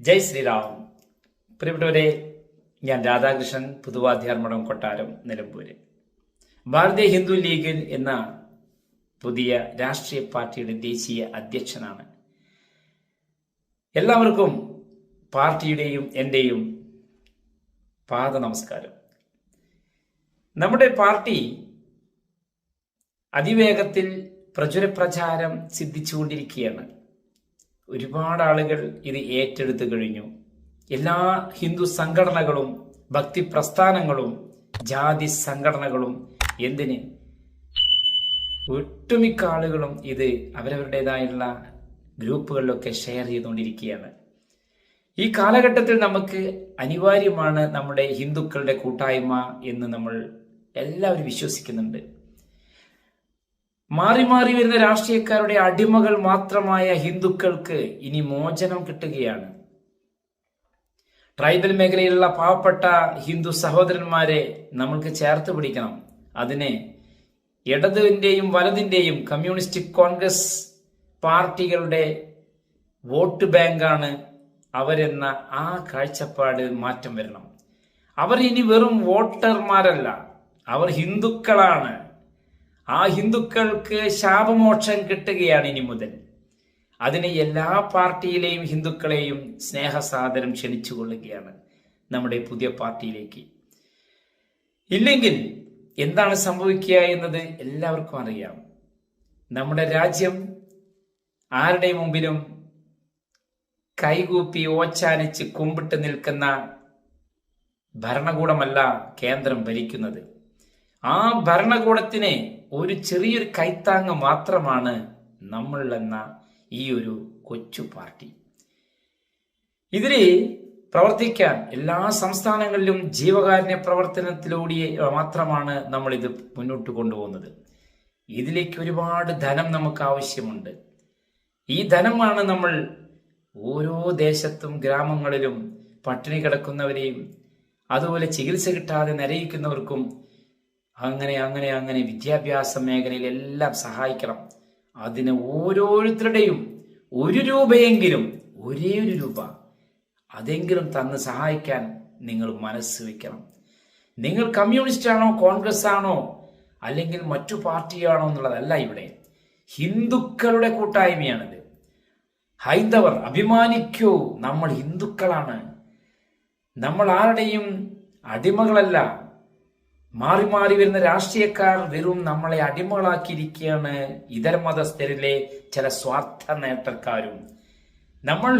ജയ് ശ്രീറാം. പ്രിയപ്പെട്ടവരെ ഞാൻ രാധാകൃഷ്ണൻ പുതുവാധ്യാർമഠം കൊട്ടാരം നിലമ്പൂര്. ഭാരതീയ ഹിന്ദു ലീഗ് എന്ന പുതിയ രാഷ്ട്രീയ പാർട്ടിയുടെ ദേശീയ അധ്യക്ഷനാണ്. എല്ലാവർക്കും പാർട്ടിയുടെയും എന്റെയും പാദ നമസ്കാരം നമ്മുടെ പാർട്ടി അതിവേഗത്തിൽ പ്രചുര പ്രചാരം സിദ്ധിച്ചുകൊണ്ടിരിക്കുകയാണ്. ഒരുപാട് ആളുകൾ ഇത് ഏറ്റെടുത്തു കഴിഞ്ഞു. എല്ലാ ഹിന്ദു സംഘടനകളും ഭക്തി പ്രസ്ഥാനങ്ങളും ജാതി സംഘടനകളും എന്തിന്? ഒട്ടുമിക്ക ആളുകളും ഇത് അവരവരുടേതായുള്ള ഗ്രൂപ്പുകളിലൊക്കെ ഷെയർ ചെയ്തുകൊണ്ടിരിക്കുകയാണ്. ഈ കാലഘട്ടത്തിൽ നമുക്ക് അനിവാര്യമാണ് നമ്മുടെ ഹിന്ദുക്കളുടെ കൂട്ടായ്മ എന്ന് നമ്മൾ എല്ലാവരും വിശ്വസിക്കുന്നുണ്ട്. മാറി മാറി വരുന്ന രാഷ്ട്രീയക്കാരുടെ അടിമകൾ മാത്രമായ ഹിന്ദുക്കൾക്ക് ഇനി മോചനം കിട്ടുകയാണ്. ട്രൈബൽ മേഖലയിലുള്ള പാവപ്പെട്ട ഹിന്ദു സഹോദരന്മാരെ നമ്മൾക്ക് ചേർത്ത് പിടിക്കണം. അതിനെ ഇടതിന്റെയും വലതിന്റെയും കമ്മ്യൂണിസ്റ്റ് കോൺഗ്രസ് പാർട്ടികളുടെ വോട്ട് ബാങ്കാണ് അവരെന്ന ആ കാഴ്ചപ്പാട് മാറ്റം വരണം. അവർ ഇനി വെറും വോട്ടർമാരല്ല അവർ ഹിന്ദുക്കളാണ്. ആ ഹിന്ദുക്കൾക്ക് ശാപമോക്ഷം കിട്ടുകയാണ് ഇനി മുതൽ. അതിന് എല്ലാ പാർട്ടിയിലെയും ഹിന്ദുക്കളെയും സ്നേഹസാദരം ക്ഷണിച്ചു കൊള്ളുകയാണ് നമ്മുടെ പുതിയ പാർട്ടിയിലേക്ക്. ഇല്ലെങ്കിൽ എന്താണ് സംഭവിക്കുക എന്നത് എല്ലാവർക്കും അറിയാം. നമ്മുടെ രാജ്യം ആരുടെ മുമ്പിലും കൈകൂപ്പി ഓച്ചാനിച്ച് കുമ്പിട്ട് നിൽക്കുന്ന ഭരണകൂടമല്ല കേന്ദ്രം ഭരിക്കുന്നത്. ആ ഭരണകൂടത്തിനെ ഒരു ചെറിയൊരു കൈത്താങ്ങ് മാത്രമാണ് നമ്മൾ എന്ന ഈ ഒരു കൊച്ചു പാർട്ടി. ഇതിൽ പ്രവർത്തിക്കാൻ എല്ലാ സംസ്ഥാനങ്ങളിലും ജീവകാരുണ്യ പ്രവർത്തനത്തിലൂടെ മാത്രമാണ് നമ്മൾ ഇത് മുന്നോട്ട് കൊണ്ടുപോകുന്നത്. ഇതിലേക്ക് ഒരുപാട് ധനം നമുക്ക് ആവശ്യമുണ്ട്. ഈ ധനമാണ് നമ്മൾ ഓരോ ദേശത്തും ഗ്രാമങ്ങളിലും പട്ടിണി കിടക്കുന്നവരെയും അതുപോലെ ചികിത്സ കിട്ടാതെ നരയിക്കുന്നവർക്കും അങ്ങനെ അങ്ങനെ അങ്ങനെ വിദ്യാഭ്യാസ മേഖലയിൽ എല്ലാം സഹായിക്കണം. അതിന് ഓരോരുത്തരുടെയും ഒരു രൂപയെങ്കിലും ഒരേ ഒരു രൂപ അതെങ്കിലും തന്ന് സഹായിക്കാൻ നിങ്ങൾ മനസ്സ് വയ്ക്കണം നിങ്ങൾ കമ്മ്യൂണിസ്റ്റ് ആണോ കോൺഗ്രസ് ആണോ അല്ലെങ്കിൽ മറ്റു പാർട്ടിയാണോ എന്നുള്ളതല്ല ഇവിടെ. ഹിന്ദുക്കളുടെ കൂട്ടായ്മയാണിത്. ഹൈന്ദവർ അഭിമാനിക്കൂ നമ്മൾ ഹിന്ദുക്കളാണ്. നമ്മൾ ആരുടെയും അടിമകളല്ല. മാറി മാറി വരുന്ന രാഷ്ട്രീയക്കാർ വെറും നമ്മളെ അടിമകളാക്കിയിരിക്കുകയാണ് ഇതര മതസ്ഥരിലെ ചില സ്വാർത്ഥ നേട്ടക്കാരും. നമ്മൾ